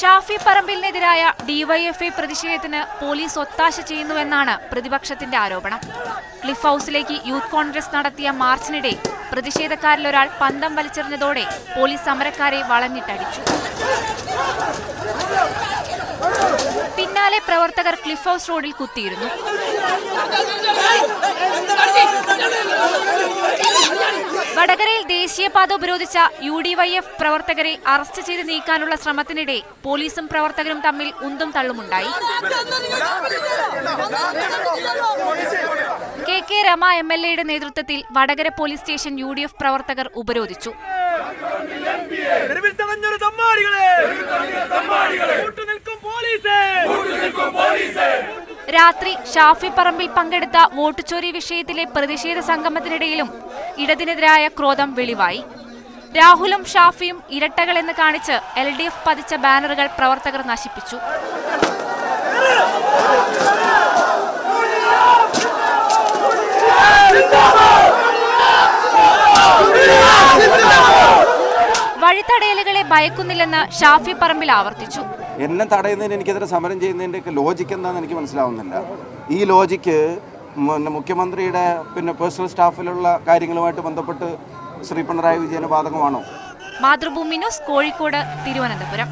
ഷാഫി പറമ്പിലിനെതിരായ ഡിവൈഎഫ്ഐ പ്രതിഷേധത്തിന് പോലീസ് ഒത്താശ ചെയ്യുന്നുവെന്നാണ് പ്രതിപക്ഷത്തിന്റെ ആരോപണം. ക്ലിഫ് ഹൌസിലേക്ക് യൂത്ത് കോൺഗ്രസ് നടത്തിയ മാർച്ചിനിടെ പ്രതിഷേധക്കാരിലൊരാൾ പന്തം വലിച്ചെറിഞ്ഞതോടെ പോലീസ് സമരക്കാരെ വളഞ്ഞിട്ടടിച്ചു. പിന്നാലെ പ്രവർത്തകർ ക്ലിഫ് ഹൌസ് റോഡിൽ കുത്തിയിരുന്നു. ദേശീയപാത ഉപരോധിച്ച യു ഡി വൈ എഫ് പ്രവർത്തകരെ അറസ്റ്റ് ചെയ്ത് നീക്കാനുള്ള ശ്രമത്തിനിടെ പോലീസും പ്രവർത്തകരും തമ്മിൽ ഉന്തും തള്ളുമുണ്ടായി. K K Rama M L എയുടെ നേതൃത്വത്തിൽ Vadakara police station U D F പ്രവർത്തകർ ഉപരോധിച്ചു രാത്രി ഷാഫി പറമ്പിൽ പങ്കെടുത്ത വോട്ടുചോരി വിഷയത്തിലെ പ്രതിഷേധ സംഗമത്തിനിടയിലും ഇടതിനെതിരായ ക്രോധം വെളിവായി. രാഹുലും ഷാഫിയും ഇരട്ടകളെന്ന് കാണിച്ച് എൽ ഡി എഫ് പതിച്ച ബാനറുകൾ പ്രവർത്തകർ നശിപ്പിച്ചു. വഴിത്തടയലുകളെ ഭയക്കുന്നില്ലെന്ന് ഷാഫി പറമ്പിൽ ആവർത്തിച്ചു. എന്നെ തടയുന്നതിന് എനിക്കെതിരെ സമരം ചെയ്യുന്നതിന്റെയൊക്കെ ലോജിക്ക് എന്താണെന്ന് എനിക്ക് മനസ്സിലാവുന്നില്ല. ഈ ലോജിക്ക് പിന്നെ മുഖ്യമന്ത്രിയുടെ പിന്നെ പേഴ്സണൽ സ്റ്റാഫിലുള്ള കാര്യങ്ങളുമായിട്ട് ബന്ധപ്പെട്ട് ശ്രീ പിണറായി വിജയന് ബാധകമാണോ മാതൃഭൂമി ന്യൂസ് കോഴിക്കോട് തിരുവനന്തപുരം.